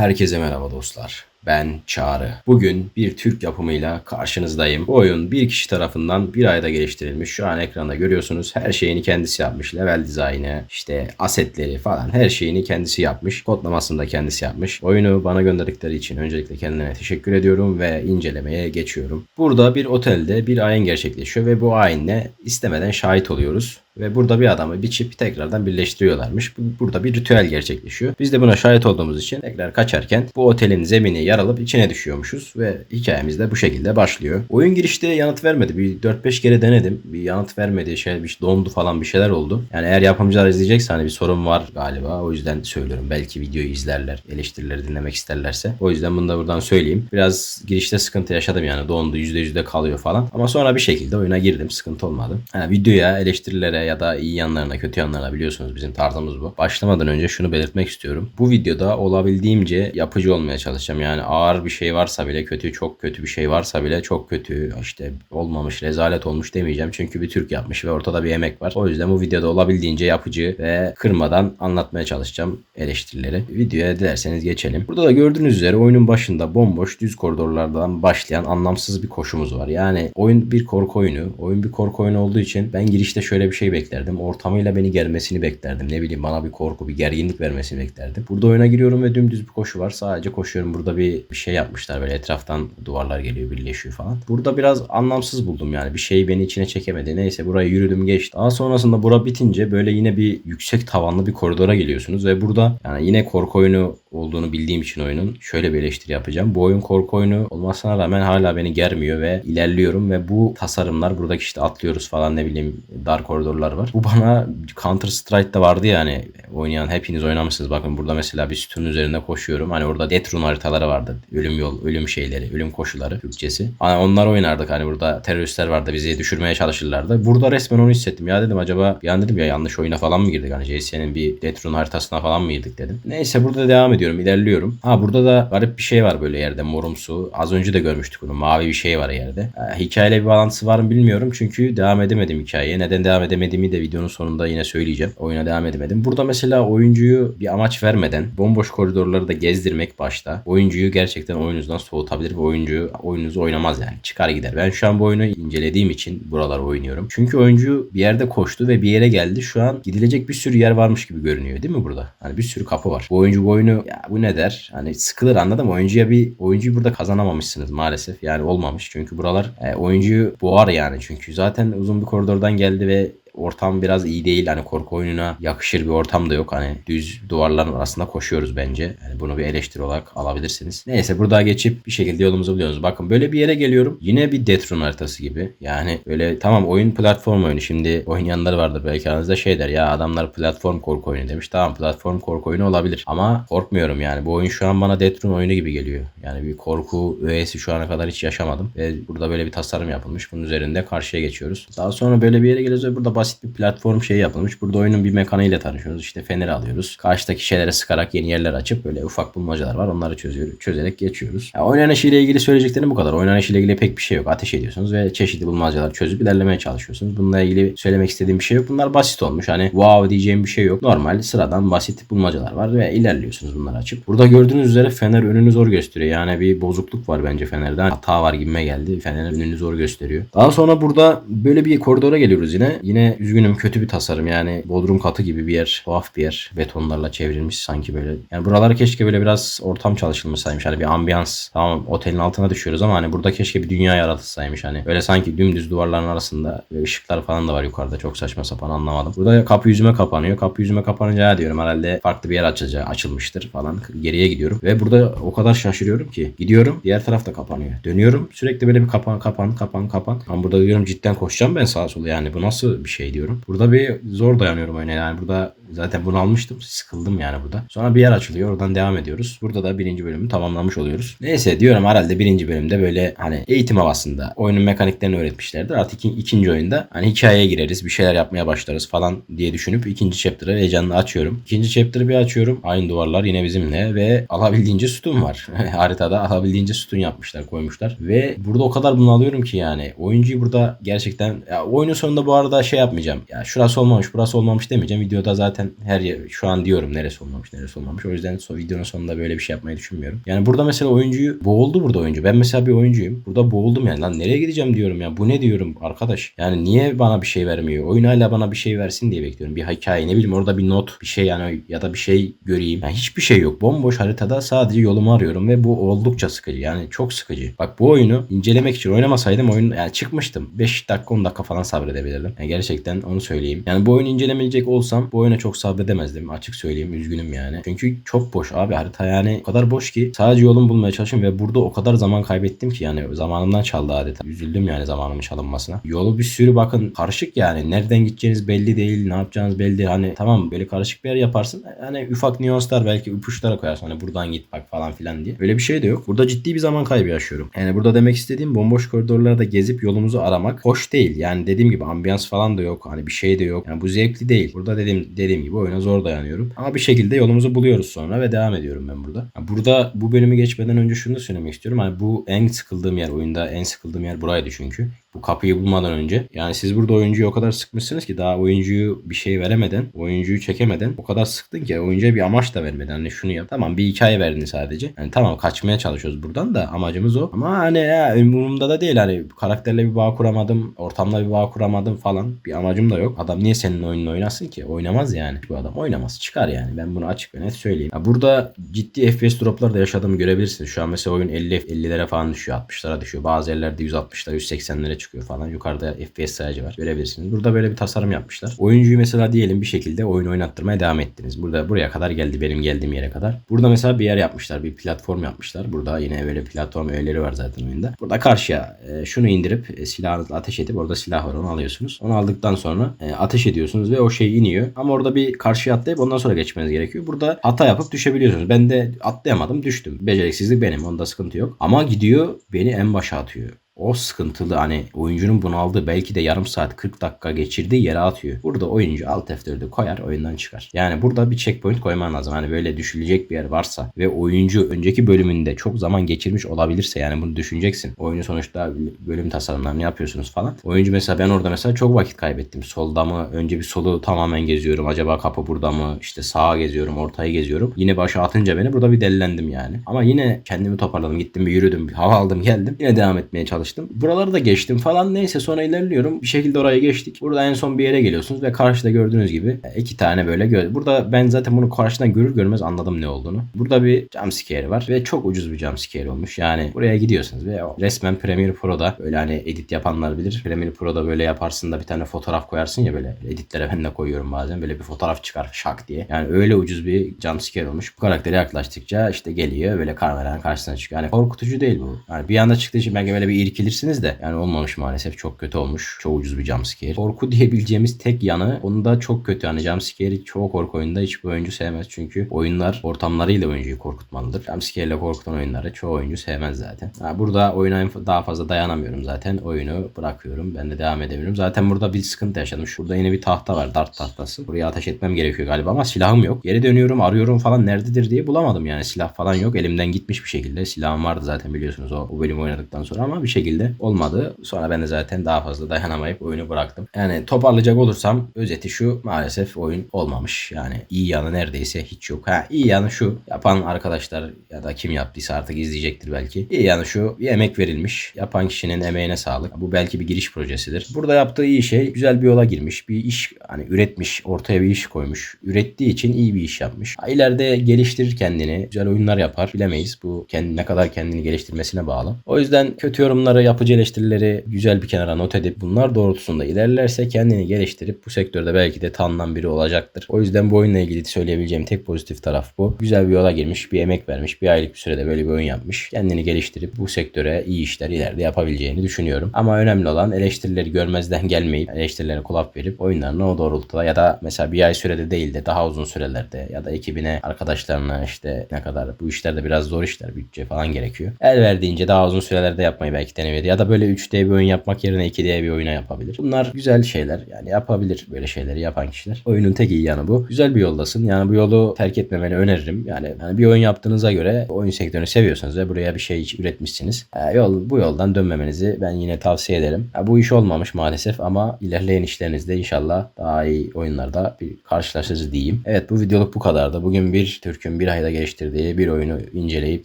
Herkese merhaba dostlar. Ben Çağrı. Bugün bir Türk yapımıyla karşınızdayım. Bu oyun bir kişi tarafından bir ayda geliştirilmiş. Şu an ekranda görüyorsunuz. Her şeyini kendisi yapmış. Level dizaynı, işte asetleri falan her şeyini kendisi yapmış. Kodlamasını da kendisi yapmış. Oyunu bana gönderdikleri için öncelikle kendine teşekkür ediyorum ve incelemeye geçiyorum. Burada bir otelde bir ayin gerçekleşiyor ve bu ayinle istemeden şahit oluyoruz. Ve burada bir adamı biçip tekrardan birleştiriyorlarmış. Bu- Burada bir ritüel gerçekleşiyor. Biz de buna şahit olduğumuz için tekrar kaçarken bu otelin zemini yaralıp içine düşüyormuşuz. Ve hikayemiz de bu şekilde başlıyor. Oyun girişte yanıt vermedi. Bir 4-5 kere denedim. Bir yanıt vermedi. Şey, bir dondu falan bir şeyler oldu. Yani eğer yapımcılar izleyecekse hani bir sorun var galiba. O yüzden söylüyorum. Belki videoyu izlerler. Eleştirileri dinlemek isterlerse. O yüzden bunu da buradan söyleyeyim. Biraz girişte sıkıntı yaşadım yani. Dondu %100'de kalıyor falan. Ama sonra bir şekilde oyuna girdim. Sıkıntı olmadı. Ha, videoya, eleştirilere ya da iyi yanlarına, kötü yanlarına biliyorsunuz bizim tarzımız bu. Başlamadan önce şunu belirtmek istiyorum. Bu videoda olabildiğimce yapıcı olmaya çalışacağım. Yani ağır bir şey varsa bile kötü, çok kötü bir şey varsa bile çok kötü, işte olmamış, rezalet olmuş demeyeceğim. Çünkü bir Türk yapmış ve ortada bir emek var. O yüzden bu videoda olabildiğince yapıcı ve kırmadan anlatmaya çalışacağım eleştirileri. Videoya dilerseniz geçelim. Burada da gördüğünüz üzere oyunun başında bomboş düz koridorlardan başlayan anlamsız bir koşumuz var. Yani oyun bir korku oyunu. Oyun bir korku oyunu olduğu için ben girişte şöyle bir şey beklerdim. Ortamıyla beni germesini beklerdim. Ne bileyim bana bir korku, bir gerginlik vermesini beklerdim. Burada oyuna giriyorum ve dümdüz bir koşu var. Sadece koşuyorum. Burada bir, bir şey yapmışlar böyle etraftan duvarlar geliyor, birleşiyor falan. Burada biraz anlamsız buldum yani. Bir şey beni içine çekemedi. Neyse buraya yürüdüm geçti. Daha sonrasında bura bitince böyle yine bir yüksek tavanlı bir koridora geliyorsunuz ve burada yani yine korku oyunu olduğunu bildiğim için oyunun şöyle bir eleştiri yapacağım. Bu oyun korku oyunu olmasına rağmen hala beni germiyor ve ilerliyorum ve bu tasarımlar buradaki işte atlıyoruz falan ne bileyim dar koridorlar var. Bu bana Counter Strike'da vardı yani oynayan hepiniz oynamışsınız. Bakın burada mesela bir sütunun üzerinde koşuyorum. Hani orada Death Rune haritaları vardı. Ölüm yol, ölüm şeyleri, ölüm koşuları Türkçesi. Hani onlar oynardık hani burada teröristler vardı bizi düşürmeye çalışırlardı. Burada resmen onu hissettim. Ya dedim acaba an dedim ya yanlış oyuna falan mı girdik? Hani JC'nin bir Death Rune haritasına falan mı girdik dedim. Neyse burada devam ediyorum, ilerliyorum. Ha burada da garip bir şey var böyle yerde morumsu. Az önce de görmüştük bunu. Mavi bir şey var yerde. Ha, hikayeyle bir bağlantısı var mı bilmiyorum. Çünkü devam edemedim hikayeye. Neden devam edemediğimi de videonun sonunda yine söyleyeceğim. Oyuna devam edemedim. Burada mesela oyuncuyu bir amaç vermeden bomboş koridorları da gezdirmek başta oyuncuyu gerçekten oyununuzdan soğutabilir ve oyuncu oyununuzu oynamaz yani. Çıkar gider. Ben şu an bu oyunu incelediğim için buraları oynuyorum. Çünkü oyuncu bir yerde koştu ve bir yere geldi. Şu an gidilecek bir sürü yer varmış gibi görünüyor değil mi burada? Hani bir sürü kapı var. Bu oyuncu bu oyunu ya bu ne der? Hani sıkılır anladın mı? Oyuncuya bir oyuncuyu burada kazanamamışsınız maalesef. Yani olmamış. Çünkü buralar e, oyuncuyu boğar yani. Çünkü zaten uzun bir koridordan geldi ve ortam biraz iyi değil. Hani korku oyununa yakışır bir ortam da yok. Hani düz duvarların arasında koşuyoruz bence. Yani bunu bir eleştiri olarak alabilirsiniz. Neyse burada geçip bir şekilde yolumuzu buluyoruz. Bakın böyle bir yere geliyorum. Yine bir Death Rune haritası gibi. Yani böyle tamam oyun platform oyunu. Şimdi oynayanlar vardır belki aranızda şey der ya adamlar platform korku oyunu demiş. Tamam platform korku oyunu olabilir. Ama korkmuyorum yani. Bu oyun şu an bana Death Rune oyunu gibi geliyor. Yani bir korku öğesi şu ana kadar hiç yaşamadım. Ve burada böyle bir tasarım yapılmış. Bunun üzerinde karşıya geçiyoruz. Daha sonra böyle bir yere geliyoruz ve burada basit bir platform şeyi yapılmış. Burada oyunun bir mekaniğiyle tanışıyoruz. İşte feneri alıyoruz. Karşıdaki şeylere sıkarak yeni yerler açıp böyle ufak bulmacalar var. Onları çözüyoruz, çözerek geçiyoruz. Ya oynanışı ile ilgili söyleyeceklerim bu kadar. Oynanışı ile ilgili pek bir şey yok. Ateş ediyorsunuz ve çeşitli bulmacalar çözüp ilerlemeye çalışıyorsunuz. Bununla ilgili söylemek istediğim bir şey yok. Bunlar basit olmuş. Hani wow diyeceğim bir şey yok. Normal sıradan basit bulmacalar var ve ilerliyorsunuz bunları açıp. Burada gördüğünüz üzere fener önünü zor gösteriyor. Yani bir bozukluk var bence fenerde. Hata var gibime geldi. Fener önünü zor gösteriyor. Daha sonra burada böyle bir koridora geliyoruz yine. Yine üzgünüm kötü bir tasarım. Yani bodrum katı gibi bir yer tuhaf bir yer. Betonlarla çevrilmiş sanki böyle. Yani buralar keşke böyle biraz ortam çalışılmışsaymış. Hani bir ambiyans. Tamam otelin altına düşüyoruz ama hani burada keşke bir dünya yaratılsaymış hani böyle sanki dümdüz duvarların arasında ve ışıklar falan da var yukarıda. Çok saçma sapan anlamadım. Burada kapı yüzüme kapanıyor. Kapı yüzüme kapanınca ya diyorum herhalde farklı bir yer açılacak açılmıştır falan. Geriye gidiyorum ve burada o kadar şaşırıyorum ki gidiyorum diğer taraf da kapanıyor. Dönüyorum sürekli böyle bir kapan kapan kapan kapan. Ben burada diyorum cidden koşacağım ben sağa sola. Yani bu nasıl bir şey diyorum. Burada bir zor dayanıyorum oyuna yani. Burada zaten bunu almıştım sıkıldım yani burada. Sonra bir yer açılıyor oradan devam ediyoruz. Burada da birinci bölümü tamamlamış oluyoruz. Neyse diyorum herhalde birinci bölümde böyle hani eğitim havasında oyunun mekaniklerini öğretmişlerdir. Artık iki- ikinci oyunda hani hikayeye gireriz bir şeyler yapmaya başlarız falan diye düşünüp ikinci chapter'ı heyecanla açıyorum. İkinci chapter'ı bir açıyorum. Aynı duvarlar yine bizimle ve alabildiğince sütun var. Haritada alabildiğince sütun yapmışlar koymuşlar. Ve burada o kadar bunu alıyorum ki yani oyuncuyu burada gerçekten ya oyunun sonunda bu arada şey yapmayacağım. Ya şurası olmamış burası olmamış demeyeceğim. Videoda zaten zaten her yer, şu an diyorum neresi olmamış neresi olmamış. O yüzden so, videonun sonunda böyle bir şey yapmayı düşünmüyorum. Yani burada mesela oyuncuyu boğuldu burada oyuncu. Ben mesela bir oyuncuyum. Burada boğuldum yani. Lan nereye gideceğim diyorum ya. Bu ne diyorum arkadaş. Yani niye bana bir şey vermiyor? Oyun hala bana bir şey versin diye bekliyorum. Bir hikaye ne bileyim orada bir not bir şey yani ya da bir şey göreyim. Yani hiçbir şey yok. Bomboş haritada sadece yolumu arıyorum ve bu oldukça sıkıcı. Yani çok sıkıcı. Bak bu oyunu incelemek için oynamasaydım oyun yani çıkmıştım. 5 dakika 10 dakika falan sabredebilirdim. Yani gerçekten onu söyleyeyim. Yani bu oyunu incelemeyecek olsam bu oyuna çok sabredemezdim. Açık söyleyeyim üzgünüm yani. Çünkü çok boş abi harita yani o kadar boş ki sadece yolumu bulmaya çalışıyorum ve burada o kadar zaman kaybettim ki yani zamanımdan çaldı adeta. Üzüldüm yani zamanımın çalınmasına. Yolu bir sürü bakın karışık yani. Nereden gideceğiniz belli değil. Ne yapacağınız belli değil. Hani tamam böyle karışık bir yer yaparsın. Hani ufak nüanslar belki ipuçlara koyarsın. Hani buradan git bak falan filan diye. Öyle bir şey de yok. Burada ciddi bir zaman kaybı yaşıyorum. Yani burada demek istediğim bomboş koridorlarda gezip yolumuzu aramak hoş değil. Yani dediğim gibi ambiyans falan da yok. Hani bir şey de yok. Yani bu zevkli değil. Burada dediğim dediğim gibi oyuna zor dayanıyorum. Ama bir şekilde yolumuzu buluyoruz sonra ve devam ediyorum ben burada. Yani burada bu bölümü geçmeden önce şunu da söylemek istiyorum. Hani bu en sıkıldığım yer oyunda en sıkıldığım yer buraydı çünkü bu kapıyı bulmadan önce. Yani siz burada oyuncuyu o kadar sıkmışsınız ki daha oyuncuyu bir şey veremeden, oyuncuyu çekemeden o kadar sıktın ki oyuncuya bir amaç da vermeden hani şunu yap. Tamam bir hikaye verdin sadece. Yani tamam kaçmaya çalışıyoruz buradan da amacımız o. Ama hani ya umurumda da değil hani karakterle bir bağ kuramadım, ortamla bir bağ kuramadım falan. Bir amacım da yok. Adam niye senin oyununu oynasın ki? Oynamaz yani. Bu adam oynamaz. Çıkar yani. Ben bunu açık ve net söyleyeyim. Ya burada ciddi FPS droplar da yaşadığımı görebilirsiniz. Şu an mesela oyun 50 50'lere falan düşüyor, 60'lara düşüyor. Bazı yerlerde 160'lara, 180'lere çıkıyor falan. Yukarıda FPS sayacı var. Görebilirsiniz. Burada böyle bir tasarım yapmışlar. Oyuncuyu mesela diyelim bir şekilde oyun oynattırmaya devam ettiniz. Burada buraya kadar geldi benim geldiğim yere kadar. Burada mesela bir yer yapmışlar. Bir platform yapmışlar. Burada yine böyle platform öğeleri var zaten oyunda. Burada karşıya e, şunu indirip e, silahınızla ateş edip orada silah var onu alıyorsunuz. Onu aldıktan sonra e, ateş ediyorsunuz ve o şey iniyor. Ama orada bir karşıya atlayıp ondan sonra geçmeniz gerekiyor. Burada hata yapıp düşebiliyorsunuz. Ben de atlayamadım düştüm. Beceriksizlik benim. Onda sıkıntı yok. Ama gidiyor beni en başa atıyor o sıkıntılı hani oyuncunun bunaldığı belki de yarım saat 40 dakika geçirdiği yere atıyor. Burada oyuncu alt F4'ü koyar oyundan çıkar. Yani burada bir checkpoint koyman lazım. Hani böyle düşülecek bir yer varsa ve oyuncu önceki bölümünde çok zaman geçirmiş olabilirse yani bunu düşüneceksin. Oyunu sonuçta bölüm tasarımlarını yapıyorsunuz falan. Oyuncu mesela ben orada mesela çok vakit kaybettim. Solda mı önce bir solu tamamen geziyorum. Acaba kapı burada mı? İşte sağa geziyorum, ortayı geziyorum. Yine başa atınca beni burada bir delilendim yani. Ama yine kendimi toparladım. Gittim bir yürüdüm, bir hava aldım, geldim. Yine devam etmeye çalıştım çalıştım. Buraları da geçtim falan. Neyse sonra ilerliyorum. Bir şekilde orayı geçtik. Burada en son bir yere geliyorsunuz ve karşıda gördüğünüz gibi iki tane böyle gö Burada ben zaten bunu karşıdan görür görmez anladım ne olduğunu. Burada bir jumpscare var ve çok ucuz bir jumpscare olmuş. Yani buraya gidiyorsunuz ve resmen Premiere Pro'da böyle hani edit yapanlar bilir. Premiere Pro'da böyle yaparsın da bir tane fotoğraf koyarsın ya böyle editlere ben de koyuyorum bazen. Böyle bir fotoğraf çıkar şak diye. Yani öyle ucuz bir jumpscare olmuş. Bu karaktere yaklaştıkça işte geliyor böyle kameranın karşısına çıkıyor. Yani korkutucu değil bu. Yani bir anda çıktığı için belki böyle bir irki irkilirsiniz de yani olmamış maalesef çok kötü olmuş. Çok ucuz bir jumpscare. Korku diyebileceğimiz tek yanı onu da çok kötü. Yani jumpscare'i çoğu korku oyunda hiçbir oyuncu sevmez. Çünkü oyunlar ortamlarıyla oyuncuyu korkutmalıdır. Jumpscare ile korkutan oyunları çoğu oyuncu sevmez zaten. Yani burada oyuna daha fazla dayanamıyorum zaten. Oyunu bırakıyorum. Ben de devam edemiyorum. Zaten burada bir sıkıntı yaşadım. Şurada yine bir tahta var. Dart tahtası. Buraya ateş etmem gerekiyor galiba ama silahım yok. Geri dönüyorum arıyorum falan nerededir diye bulamadım yani. Silah falan yok. Elimden gitmiş bir şekilde. Silahım vardı zaten biliyorsunuz o, o bölümü oynadıktan sonra ama bir şekilde olmadı. Sonra ben de zaten daha fazla dayanamayıp oyunu bıraktım. Yani toparlayacak olursam özeti şu maalesef oyun olmamış. Yani iyi yanı neredeyse hiç yok. Ha iyi yanı şu yapan arkadaşlar ya da kim yaptıysa artık izleyecektir belki. İyi yanı şu bir emek verilmiş. Yapan kişinin emeğine sağlık. Bu belki bir giriş projesidir. Burada yaptığı iyi şey güzel bir yola girmiş. Bir iş hani üretmiş. Ortaya bir iş koymuş. Ürettiği için iyi bir iş yapmış. Ha, ileride geliştirir kendini. Güzel oyunlar yapar. Bilemeyiz. Bu kendi, ne kadar kendini geliştirmesine bağlı. O yüzden kötü yorumları, yapıcı eleştirileri güzel bir kenara not edip bunlar doğrultusunda ilerlerse kendini geliştirip bu sektörde belki de tanınan biri olacaktır. O yüzden bu oyunla ilgili söyleyebileceğim tek pozitif taraf bu. Güzel bir yola girmiş, bir emek vermiş, bir aylık bir sürede böyle bir oyun yapmış. Kendini geliştirip bu sektöre iyi işler ileride yapabileceğini düşünüyorum. Ama önemli olan eleştirileri görmezden gelmeyip eleştirilere kulak verip oyunlarını o doğrultuda ya da mesela bir ay sürede değil de daha uzun sürelerde ya da ekibine, arkadaşlarına işte ne kadar bu işlerde biraz zor işler, bütçe falan gerekiyor. El verdiğince daha uzun sürelerde yapmayı belki denemedi. Ya da böyle 3D bir oyun yapmak yerine 2D bir oyuna yapabilir. Bunlar güzel şeyler. Yani yapabilir böyle şeyleri yapan kişiler. Oyunun tek iyi yanı bu. Güzel bir yoldasın. Yani bu yolu terk etmemeni öneririm. Yani, yani bir oyun yaptığınıza göre oyun sektörünü seviyorsanız ve buraya bir şey üretmişsiniz. e, yol bu yoldan dönmemenizi ben yine tavsiye ederim. Ya bu iş olmamış maalesef ama ilerleyen işlerinizde inşallah daha iyi oyunlarda bir karşılaşırız diyeyim. Evet bu videoluk bu kadardı. Bugün bir Türk'ün bir ayda geliştirdiği bir oyunu inceleyip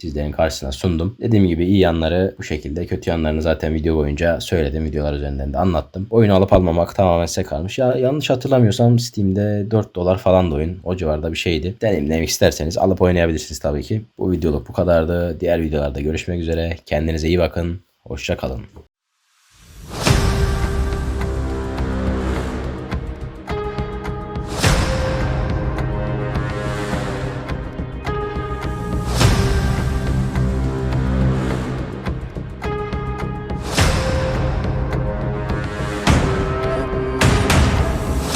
sizlerin karşısına sundum. Dediğim gibi iyi yanları bu şekilde. Kötü yanlarını zaten video boyunca söyledim. Videolar üzerinden de anlattım. Oyunu alıp almamak tamamen size kalmış. Ya yanlış hatırlamıyorsam Steam'de 4 dolar falan da oyun. O civarda bir şeydi. Deneyimlemek isterseniz alıp oynayabilirsiniz tabii ki. Bu videoluk bu kadardı. Diğer videolarda görüşmek üzere. Kendinize iyi bakın. Hoşça kalın.